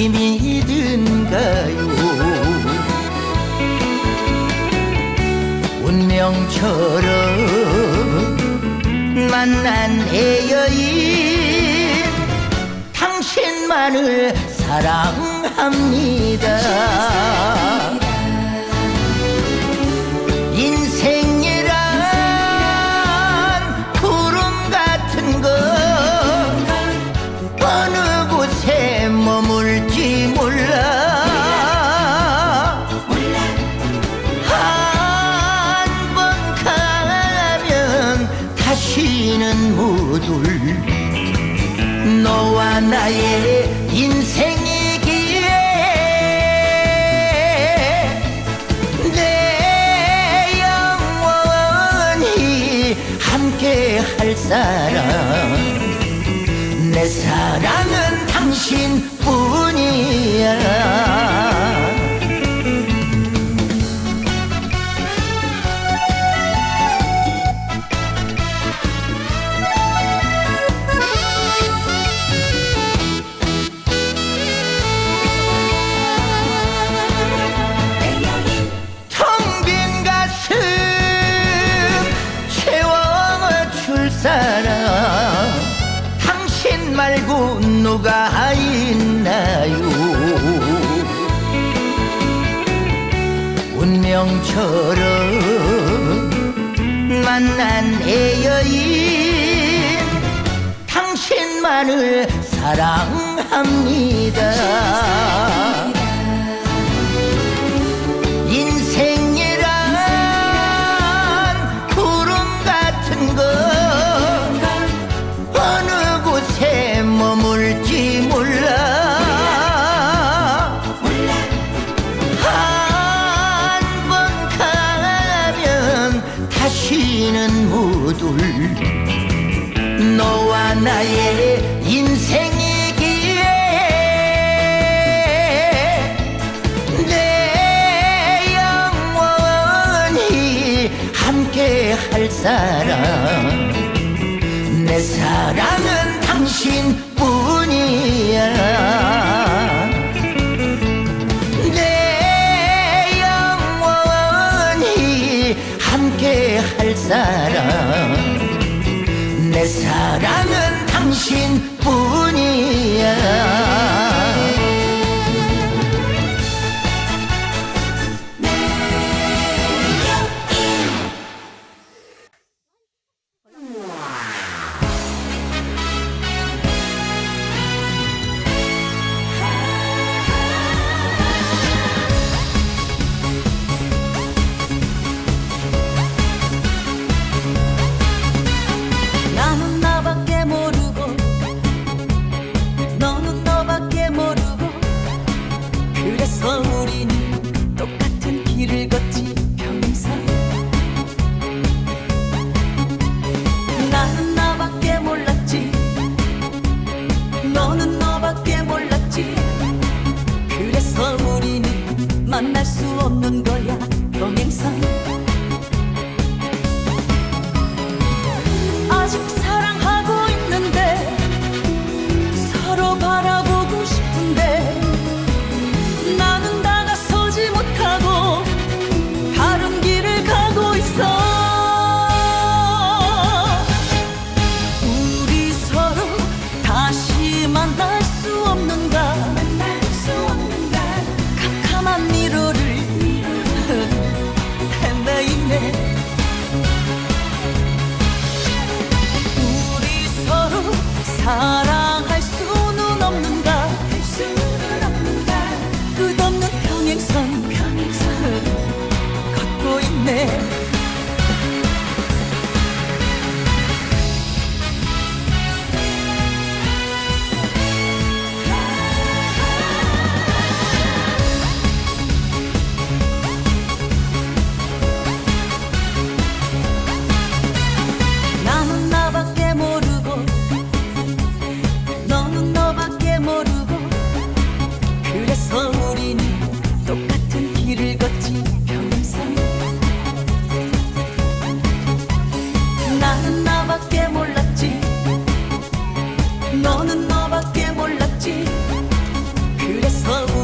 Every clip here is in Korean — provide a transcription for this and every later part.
힘이 든가요? 운명처럼 만난 애여인 당신만을 사랑합니다 나의 인생이기에 내 영원히 함께 할 사람. 내 사랑은 당신뿐이야 운명처럼 만난 애여인 당신만을 사랑합니다 못올 너와 나의 인생이기에 내 영원히 함께 할 사람 사람. 내 사랑은 당신뿐이야 Sahara.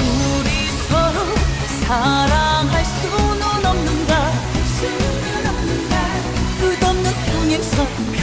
우리 서로 사랑할 수는 없는가, 수는 없는가? 끝없는 평행선